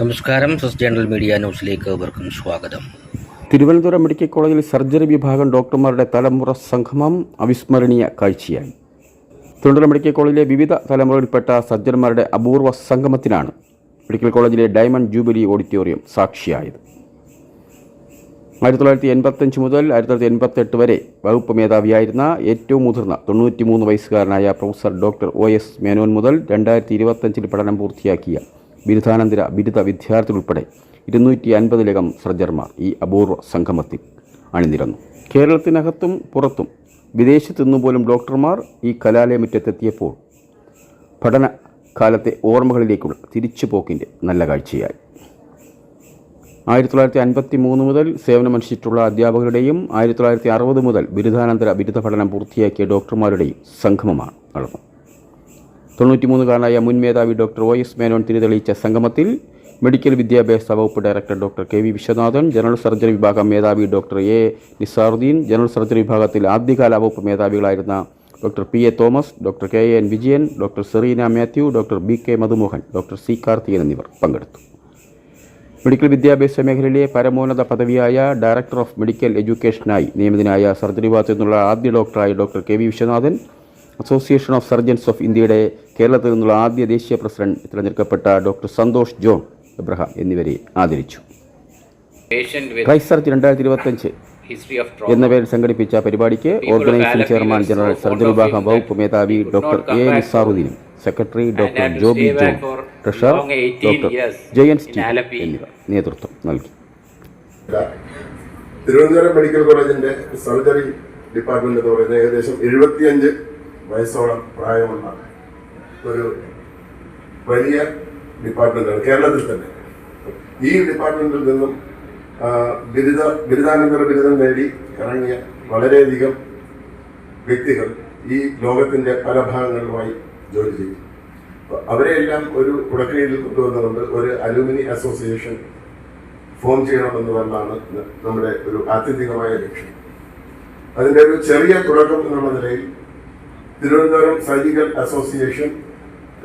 നമസ്കാരം സസ് general media ന്യൂസിലേക്ക് ഏവർക്കും സ്വാഗതം. തിരുവനന്തപുരം മെഡിക്കൽ കോളേജിൽ സർജറി വിഭാഗം ഡോക്ടർമാരുടെ തലമുറ സംഗമം അവിസ്മരണീയ കാഴ്ചയായി. തിരുവനന്തപുരം മെഡിക്കൽ കോളേജിലെ വിവിധ തലമുറയിൽപ്പെട്ട സർജന്മാരുടെ അപൂർവ സംഗമത്തിനാണ് മെഡിക്കൽ കോളേജിലെ ഡയമണ്ട് ജൂബിലി ഓഡിറ്റോറിയം സാക്ഷിയായത്. ആയിരത്തി തൊള്ളായിരത്തി എൺപത്തഞ്ച് മുതൽ ആയിരത്തി തൊള്ളായിരത്തി എൺപത്തെട്ട് വരെ വകുപ്പ് മേധാവിയായിരുന്ന ഏറ്റവും മുതിർന്ന തൊണ്ണൂറ്റി മൂന്ന് വയസ്സുകാരനായ professor doctor O S Menon മുതൽ രണ്ടായിരത്തി ഇരുപത്തഞ്ചിൽ പഠനം പൂർത്തിയാക്കിയ ബിരുദാനന്തര ബിരുദ വിദ്യാർത്ഥികൾ ഉൾപ്പെടെ ഇരുന്നൂറ്റി അൻപതിലകം സർജർമാർ ഈ അപൂർവ സംഗമത്തിൽ അണിനിരന്നു. കേരളത്തിനകത്തും പുറത്തും വിദേശത്തു നിന്നുപോലും ഡോക്ടർമാർ ഈ കലാലയമുറ്റത്തെത്തിയപ്പോൾ പഠന കാലത്തെ ഓർമ്മകളിലേക്കുള്ള തിരിച്ചുപോക്കിന്റെ നല്ല കാഴ്ചയായി. ആയിരത്തി തൊള്ളായിരത്തി അൻപത്തി മൂന്ന് മുതൽ സേവനമനുഷ്ഠിച്ചിട്ടുള്ള അധ്യാപകരുടെയും ആയിരത്തി തൊള്ളായിരത്തി അറുപത് മുതൽ ബിരുദാനന്തര ബിരുദ പഠനം പൂർത്തിയാക്കിയ ഡോക്ടർമാരുടെയും സംഗമമാണ് നടന്നത് തൊണ്ണൂറ്റിമൂന്നുകാരനായ മുൻ മേധാവി ഡോക്ടർ ഒ എസ് മേനോൻ തിരിതെളിയിച്ച സംഗമത്തിൽ മെഡിക്കൽ വിദ്യാഭ്യാസ വകുപ്പ് director doctor K V Viswanathan general surgery വിഭാഗം മേധാവി doctor A Nizaruddin general surgery വിഭാഗത്തിൽ ആദ്യകാല വകുപ്പ് മേധാവികളായിരുന്ന doctor P A Thomas doctor K N Vijayan doctor Sereena Mathew doctor B K Madhumohan doctor C Karthikan എന്നിവർ പങ്കെടുത്തു. Medical വിദ്യാഭ്യാസ മേഖലയിലെ പരമോന്നത പദവിയായ ഡയറക്ടർ ഓഫ് മെഡിക്കൽ എഡ്യൂക്കേഷനായി നിയമിതനായ സർജറി വിഭാഗത്തിൽ നിന്നുള്ള ആദ്യ ഡോക്ടറായ doctor K V Viswanathan association of surgeons of ഇന്ത്യയുടെ കേരളത്തിൽ നിന്നുള്ള ആദ്യ ദേശീയ പ്രസിഡന്റ് തിരഞ്ഞെടുക്കപ്പെട്ട ഡോക്ടർ സന്തോഷ് ജോൺ എബ്രഹാം എന്നിവരെ ആദരിച്ചു. ക്രൈസ്റ്റ് സർജ് രണ്ടായിരത്തി ഇരുപത്തഞ്ച്. എന്ന പേരിൽ സംഘടിപ്പിച്ച പരിപാടിക്ക് ഓർഗനൈസിംഗ് ചെയർമാൻ ജനറൽ സർജൻ വിഭാഗം വകുപ്പ് മേധാവി doctor A നിസാറുദ്ദീനും secretary doctor Joby John treasurer 18 doctor Jayan Steve എന്നിവർ നേതൃത്വം നൽകി. തിരുവനന്തപുരം മെഡിക്കൽ കോളേജിന്റെ സർജറി ഡിപ്പാർട്ട്മെന്റ് എന്ന് പറയുന്നത് ഏകദേശം എഴുപത്തിയഞ്ച് വയസ്സോളം പ്രായമുള്ള ഒരു വലിയ ഡിപ്പാർട്ട്മെന്റാണ് കേരളത്തിൽ തന്നെ. ഈ ഡിപ്പാർട്ട്മെന്റിൽ നിന്നും ബിരുദ ബിരുദാനന്തര ബിരുദം നേടി ഇറങ്ങിയ വളരെയധികം വ്യക്തികൾ ഈ ലോകത്തിന്റെ പല ഭാഗങ്ങളിലുമായി ജോലി ചെയ്യും അവരെയെല്ലാം ഒരു കുടക്കീഴിൽ കൊണ്ടുവന്നുകൊണ്ട് ഒരു അലുമിനി അസോസിയേഷൻ ഫോം ചെയ്യണമെന്നുള്ളതാണ് നമ്മുടെ ഒരു ആത്യന്തികമായ ലക്ഷ്യം. അതിന്റെ ഒരു ചെറിയ തുടക്കം എന്നുള്ള നിലയിൽ തിരുവനന്തപുരം സർജിക്കൽ അസോസിയേഷൻ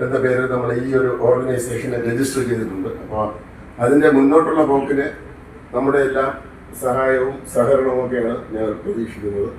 എന്ന പേരിൽ നമ്മൾ ഈ ഒരു ഓർഗനൈസേഷനെ രജിസ്റ്റർ ചെയ്തിട്ടുണ്ട്. അപ്പോൾ അതിന്റെ മുന്നോട്ടുള്ള പോക്കിന് നമ്മുടെ എല്ലാ സഹായവും സഹകരണവും ഒക്കെയാണ് ഞാൻ പ്രതീക്ഷിക്കുന്നത്.